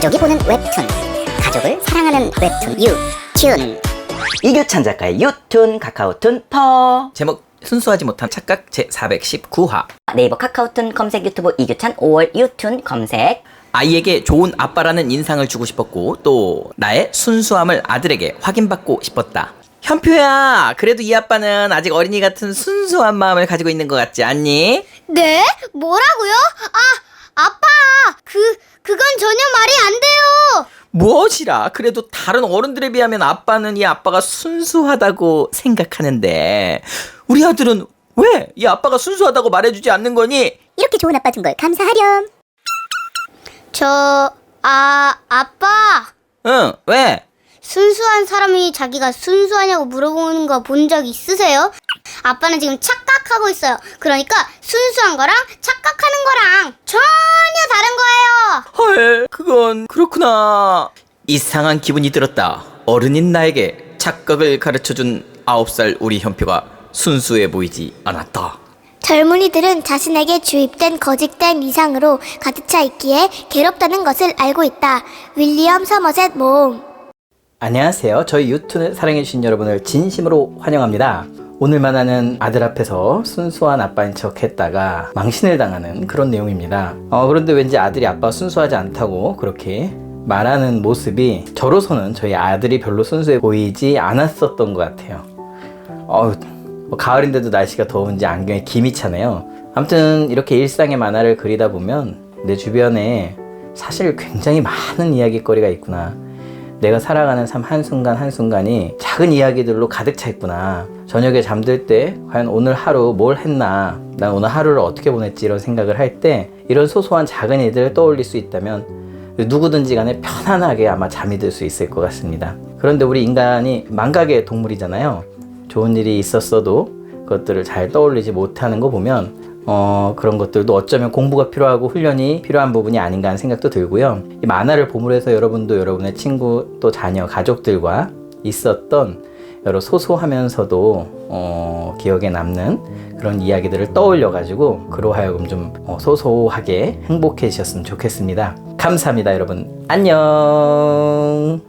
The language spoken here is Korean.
가족이 보는 웹툰. 가족을 사랑하는 웹툰. 유튠. 이규찬 작가의 유툰 카카오툰 퍼. 제목 순수하지 못한 착각 제 419화. 네이버 카카오툰 검색 유튜브 이규찬 5월 유툰 검색. 아이에게 좋은 아빠라는 인상을 주고 싶었고 또 나의 순수함을 아들에게 확인받고 싶었다. 현표야 그래도 이 아빠는 아직 어린이 같은 순수한 마음을 가지고 있는 것 같지 않니? 네? 뭐라고요? 아, 아빠! 그, 그건 전혀 말이 안 돼요! 무엇이라 그래도 다른 어른들에 비하면 아빠는 이 아빠가 순수하다고 생각하는데 우리 아들은 왜 이 아빠가 순수하다고 말해주지 않는 거니? 이렇게 좋은 아빠 준 걸 감사하렴 저, 아, 아빠! 응 왜? 순수한 사람이 자기가 순수하냐고 물어보는 거 본 적 있으세요? 아빠는 지금 착각하고 있어요. 그러니까 순수한 거랑 착각하는 거랑 전혀 다른 거예요! 헐, 그건 그렇구나. 이상한 기분이 들었다. 어른인 나에게 착각을 가르쳐준 아홉 살 우리 현표가 순수해 보이지 않았다. 젊은이들은 자신에게 주입된 거짓된 이상으로 가득 차 있기에 괴롭다는 것을 알고 있다. 윌리엄 서머셋 모음. 안녕하세요 저희 유툰을 사랑해주신 여러분을 진심으로 환영합니다 오늘 만나는 아들 앞에서 순수한 아빠인 척 했다가 망신을 당하는 그런 내용입니다 어, 그런데 왠지 아들이 아빠 순수하지 않다고 그렇게 말하는 모습이 저로서는 저희 아들이 별로 순수해 보이지 않았었던 것 같아요 어우, 뭐 가을인데도 날씨가 더운지 안경에 김이 차네요. 아무튼 이렇게 일상의 만화를 그리다 보면 내 주변에 사실 굉장히 많은 이야기거리가 있구나. 내가 살아가는 삶 한순간 한순간이 작은 이야기들로 가득 차 있구나. 저녁에 잠들 때 과연 오늘 하루 뭘 했나, 난 오늘 하루를 어떻게 보냈지 이런 생각을 할 때 이런 소소한 작은 일들을 떠올릴 수 있다면 누구든지 간에 편안하게 아마 잠이 들 수 있을 것 같습니다. 그런데 우리 인간이 망각의 동물이잖아요. 좋은 일이 있었어도 그것들을 잘 떠올리지 못하는 거 보면 어, 그런 것들도 어쩌면 공부가 필요하고 훈련이 필요한 부분이 아닌가 하는 생각도 들고요. 이 만화를 보물 해서 여러분도 여러분의 친구 또 자녀 가족들과 있었던 여러 소소하면서도 어, 기억에 남는 그런 이야기들을 떠올려 가지고 그로 하여금 좀 어, 소소하게 행복해지셨으면 좋겠습니다. 감사합니다, 여러분. 안녕.